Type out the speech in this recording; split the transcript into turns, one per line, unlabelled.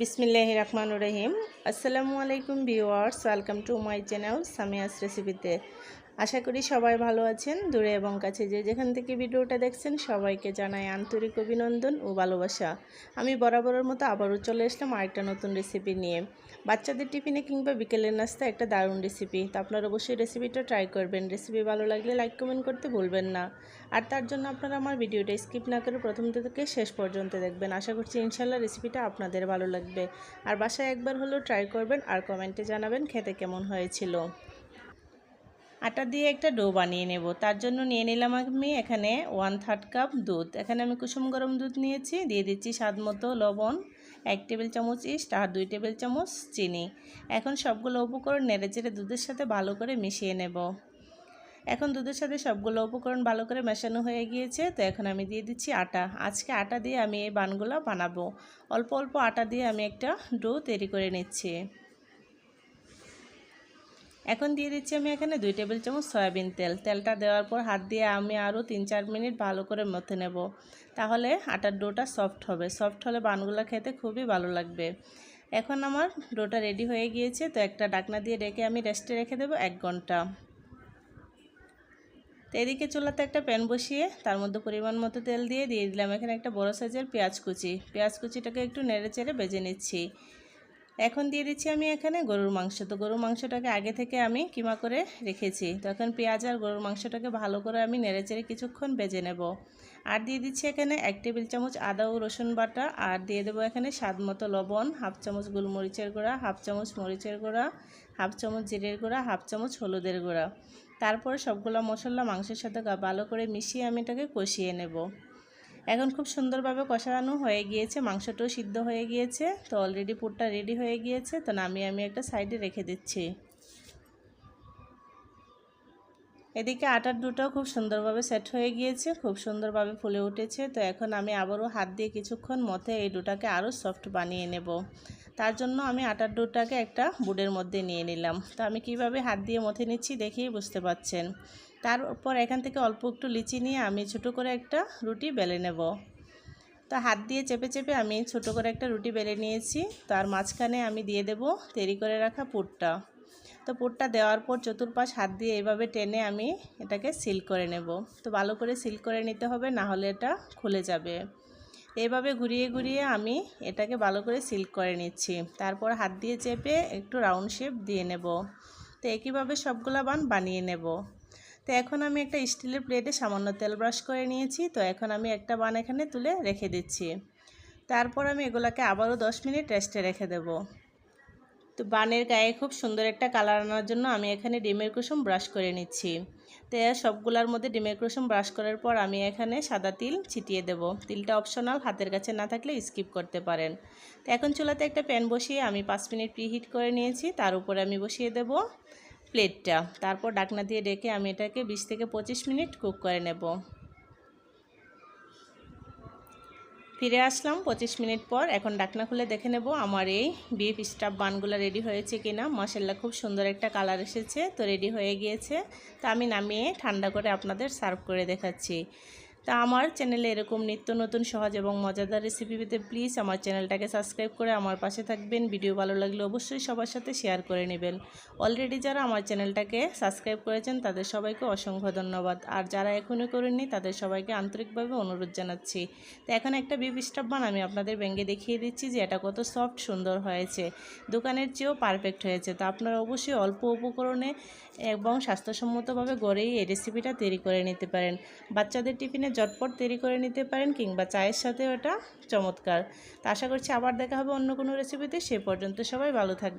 বিসমিল্লাহ রহমান রহিম। আসসালামু আলাইকুম viewers welcome to my channel Samia's রেসিপিতে। আশা করি সবাই ভালো আছেন, দূরে এবং কাছে যে যেখান থেকে ভিডিওটা দেখছেন সবাইকে জানাই আন্তরিক অভিনন্দন ও ভালোবাসা। আমি বরাবরের মতো আবারও চলে আসলাম আরেকটা নতুন রেসিপি নিয়ে। বাচ্চাদের টিফিনে কিংবা বিকেলের নাস্তা একটা দারুণ রেসিপি তো আপনারা অবশ্যই রেসিপিটা ট্রাই করবেন। রেসিপি ভালো লাগলে লাইক কমেন্ট করতে ভুলবেন না। আর তার জন্য আপনারা আমার ভিডিওটা স্কিপ না করে প্রথম থেকে শেষ পর্যন্ত দেখবেন। আশা করছি ইনশাল্লাহ রেসিপিটা আপনাদের ভালো লাগবে। আর বাসায় একবার হলেও ট্রাই করবেন আর কমেন্টে জানাবেন খেতে কেমন হয়েছিল। আটা দিয়ে একটা ডো বানিয়ে নেব। তার জন্য নিয়ে নিলাম আমি এখানে ওয়ান থার্ড কাপ দুধ। এখানে আমি কুসুম গরম দুধ নিয়েছি, দিয়ে দিচ্ছি স্বাদ মতো লবণ, এক টেবিল চামচ ইস্ট আর দুই টেবিল চামচ চিনি। এখন সবগুলো উপকরণ নেড়ে চেড়ে দুধের সাথে ভালো করে মিশিয়ে নেব। এখন দুধের সাথে সবগুলো উপকরণ ভালো করে মেশানো হয়ে গিয়েছে, তো এখন আমি দিয়ে দিচ্ছি আটা। আজকে আটা দিয়ে আমি এই বানগুলো বানাবো। অল্প অল্প আটা দিয়ে আমি একটা ডো তৈরি করে নিচ্ছি। এখন দিয়ে দিচ্ছি আমি এখানে দুই টেবিল চামচ সয়াবিন তেল। তেলটা দেওয়ার পর হাত দিয়ে আমি আরও তিন চার মিনিট ভালো করে মথে নেব। তাহলে আটার ডোটা সফট হবে। সফট হলে বানগুলো খেতে খুবই ভালো লাগবে। এখন আমার ডোটা রেডি হয়ে গিয়েছে। তো একটা ডাকনা দিয়ে রেখে আমি রেস্টে রেখে দেবো এক ঘণ্টা। তো এদিকে চুলাতে একটা প্যান বসিয়ে তার মধ্যে পরিমাণ মতো তেল দিয়ে দিয়ে দিলাম। এখানে একটা বড় সাইজের পেঁয়াজ কুচি। পেঁয়াজ কুচিটাকে একটু নেড়ে চেড়ে বেজে নিচ্ছি। এখন দিয়ে দিচ্ছি আমি এখানে গরুর মাংস। তো গরুর মাংসটাকে আগে থেকে আমি কিমা করে রেখেছি। তো এখন পেঁয়াজ আর গরুর মাংসটাকে ভালো করে আমি নেড়েচেড়ে কিছুক্ষণ বেজে নেব। আর দিয়ে দিচ্ছি এখানে এক টেবিল চামচ আদা ও রসুন বাটা। আর দিয়ে দেবো এখানে স্বাদ মতো লবণ, হাফ চামচ গোলমরিচের গুঁড়া, হাফ চামচ মরিচের গুঁড়া, হাফ চামচ জিরের গুঁড়া, হাফ চামচ হলুদের গুঁড়া। তারপরে সবগুলো মশলা মাংসের সাথে ভালো করে মিশিয়ে আমি এটাকে কষিয়ে নেব। এখন খুব সুন্দরভাবে কষানো হয়ে গিয়েছে, মাংসটাও সিদ্ধ হয়ে গিয়েছে, তো অলরেডি পুরটা রেডি হয়ে গিয়েছে, তো নামিয়ে আমি একটা সাইডে রেখে দিচ্ছি। এদিকে আটার দুটাও খুব সুন্দরভাবে সেট হয়ে গিয়েছে, খুব সুন্দরভাবে ফুলে উঠেছে, তো এখন আমি আবারও হাত দিয়ে কিছুক্ষণ মতে এই ডোটাকে আরও সফট বানিয়ে নেব। তার জন্য আমি আটার ডোটাকে একটা বুডের মধ্যে নিয়ে নিলাম। তো আমি কীভাবে হাত দিয়ে মথে নিচ্ছি দেখেই বুঝতে পাচ্ছেন। তারপর এখান থেকে অল্প একটু লিচি নিয়ে আমি ছোটো করে একটা রুটি বেলে নেব। তো হাত দিয়ে চেপে চেপে আমি ছোটো করে একটা রুটি বেলে নিয়েছি। তার মাঝখানে আমি দিয়ে দেব তৈরি করে রাখা পুরটা। তো পুরটা দেওয়ার পর চতুর্পাশ হাত দিয়ে এইভাবে টেনে আমি এটাকে সিল করে নেব। তো ভালো করে সিল করে নিতে হবে, না হলে এটা খুলে যাবে। এভাবে ঘুরিয়ে ঘুরিয়ে আমি এটাকে ভালো করে সিল করে নিচ্ছি। তারপর হাত দিয়ে চেপে একটু রাউন্ড শেপ দিয়ে নেব। তো একইভাবে সবগুলা বান বানিয়ে নেব। তো এখন আমি একটা স্টিলের প্লেটে সামান্য তেল ব্রাশ করে নিয়েছি। তো এখন আমি একটা বান এখানে তুলে রেখে দিচ্ছি। তারপর আমি এগুলাকে আবারও দশ মিনিট রেস্টে রেখে দেব। তো বানের গায়ে খুব সুন্দর একটা কালার আনার জন্য আমি এখানে ডিমের কুসুম ব্রাশ করে নিচ্ছি। তো সবগুলোর মধ্যে ডিমের কুসুম ব্রাশ করার পর আমি এখানে সাদা তিল ছিটিয়ে দেব। তিলটা অপশনাল, হাতের কাছে না থাকলে স্কিপ করতে পারেন। তো এখন চুলাতে একটা প্যান বসিয়ে আমি পাঁচ মিনিট প্রিহিট করে নিয়েছি। তার উপরে আমি বসিয়ে দেব। প্লেটটা। তারপর ডাকনা দিয়ে ডেকে আমি এটাকে বিশ থেকে পঁচিশ মিনিট কুক করে নেব। ফিরে আসলাম পঁচিশ মিনিট পর। এখন ডাকনা খুলে দেখে নেব আমার এই বিফ স্টাফ বানগুলো রেডি হয়েছে কিনা। মশাল্লা খুব সুন্দর একটা কালার এসেছে, তো রেডি হয়ে গিয়েছে। তো আমি নামিয়ে ঠান্ডা করে আপনাদের সার্ভ করে দেখাচ্ছি। তা আমার চ্যানেলে এরকম নিত্য নতুন, সহজ এবং মজাদার রেসিপি পেতে প্লিজ আমার চ্যানেলটাকে সাবস্ক্রাইব করে আমার পাশে থাকবেন। ভিডিও ভালো লাগলে অবশ্যই সবার সাথে শেয়ার করে নেবেন। অলরেডি যারা আমার চ্যানেলটাকে সাবস্ক্রাইব করেছেন, তাদের সবাইকে অসংখ্য ধন্যবাদ। আর যারা এখনও করেননি, তাদের সবাইকে আন্তরিকভাবে অনুরোধ জানাচ্ছি। তো এখন একটা বিফ স্টাফ বান, আমি আপনাদের ব্যাঙ্গে দেখিয়ে দিচ্ছি যে এটা কত সফট সুন্দর হয়েছে। দোকানের চেয়েও পারফেক্ট হয়েছে। তো আপনারা অবশ্যই অল্প উপকরণে এবং স্বাস্থ্যসম্মতভাবে গড়েই এই রেসিপিটা তৈরি করে নিতে পারেন। বাচ্চাদের টিফিনে ঝটপট তৈরি করে নিতে পারেন কিংবা চায়ের সাথে ওটা চমৎকার। তা আশা করছি আবার দেখা হবে অন্য কোনো রেসিপিতে সে পর্যন্ত সবাই ভালো থাকবে